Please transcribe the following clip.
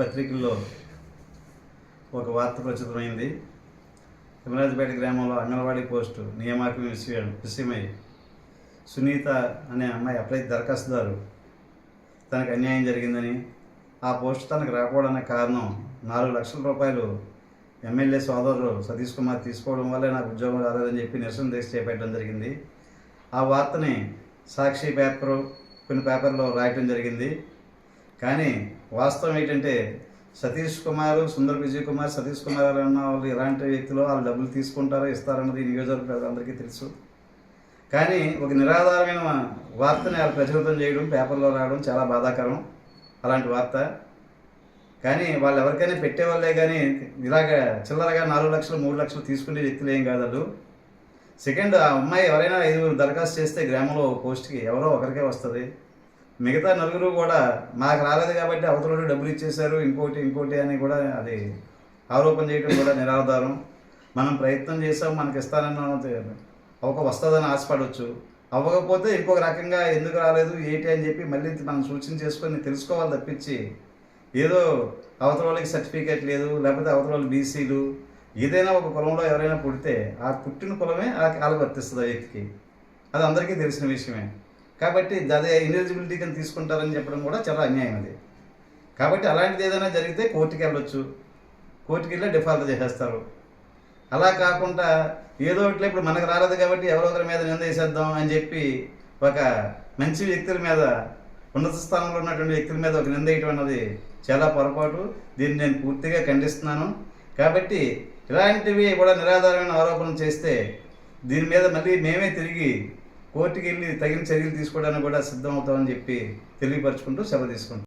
పత్రికల్లో ఒక వార్త ప్రచురమైంది. తిమరాజపేట గ్రామంలో అంగన్వాడీ పోస్టు నియామకం విషయం విషయమై సునీత అనే అమ్మాయి అప్లై దరఖాస్తుదారు. తనకు అన్యాయం జరిగిందని ఆ పోస్ట్ తనకు రాకపోవడానికి కారణం నాలుగు లక్షల రూపాయలు ఎమ్మెల్యే సోదరుడు సతీష్ కుమార్ తీసుకోవడం వల్లే నాకు ఉద్యోగం రాలేదని చెప్పి నిరసన దీక్ష చేపట్టడం జరిగింది. ఆ వార్తని సాక్షి పేపరు కొన్ని పేపర్లో రాయటం జరిగింది. కానీ వాస్తవం ఏంటంటే సతీష్ కుమార్ సుందర్ విజయ్ కుమార్ సతీష్ కుమార్ అన్న వాళ్ళు ఎలాంటి వ్యక్తులు వాళ్ళు డబ్బులు తీసుకుంటారో ఇస్తారన్నది నియోజకవర్గ ప్రజలందరికీ తెలుసు. కానీ ఒక నిరాధారమైన వార్తని వాళ్ళు ప్రచురితం చేయడం పేపర్లో రావడం చాలా బాధాకరం అలాంటి వార్త. కానీ వాళ్ళు ఎవరికైనా పెట్టేవాళ్ళే కానీ ఇలాగ చిల్లరగా నాలుగు లక్షలు మూడు లక్షలు తీసుకునే వ్యక్తులు ఏం కాదు వాళ్ళు. సెకండ్ ఆ అమ్మాయి ఎవరైనా ఐదుగురు దరఖాస్తు చేస్తే గ్రామంలో పోస్ట్కి ఎవరో ఒకరికే వస్తుంది. మిగతా నలుగురు కూడా మాకు రాలేదు కాబట్టి అవతల డబ్బులు ఇచ్చేశారు ఇంకోటి ఇంకోటి అని కూడా అది ఆరోపణ చేయడం కూడా నిరాధారం. మనం ప్రయత్నం చేసాం మనకి ఇస్తానన్న ఒక వస్తుందని ఆశపడవచ్చు అవ్వకపోతే ఇంకొక రకంగా ఎందుకు రాలేదు ఏంటి అని చెప్పి మళ్ళీ మనం సూచన చేసుకొని తెలుసుకోవాలి తప్పించి ఏదో అవతల వాళ్ళకి సర్టిఫికేట్ లేదు లేకపోతే అవతల వాళ్ళు బీసీలు ఏదైనా ఒక కులంలో ఎవరైనా పుడితే ఆ పుట్టిన కులమే ఆ వాళ్ళకి వర్తిస్తుంది ఆ వ్యక్తికి. అది అందరికీ తెలిసిన విషయమే. కాబట్టి అదే ఇన్ఎలిజిబిలిటీ కింద తీసుకుంటారని చెప్పడం కూడా చాలా అన్యాయం అది. కాబట్టి అలాంటిది ఏదైనా జరిగితే కోర్టుకి వెళ్ళొచ్చు. కోర్టుకి వెళ్ళి డిఫాల్ట్ చేసేస్తారు. అలా కాకుండా ఏదో ఒకటి ఇప్పుడు మనకు రాలేదు కాబట్టి ఎవరో ఒకరి మీద నింద వేసేద్దాం అని చెప్పి ఒక మంచి వ్యక్తుల మీద ఉన్నత స్థానంలో ఉన్నటువంటి వ్యక్తుల మీద ఒక నింద వేయటం అన్నది చాలా పొరపాటు. దీన్ని నేను పూర్తిగా ఖండిస్తున్నాను. కాబట్టి ఇలాంటివి కూడా నిరాధారమైన ఆరోపణలు చేస్తే దీని మీద మళ్ళీ మేమే తిరిగి కోర్టుకి వెళ్ళి తగిన చర్యలు తీసుకోవడానికి కూడా సిద్ధమవుతామని చెప్పి తెలియపరచుకుంటూ సెలవు తీసుకుంటాం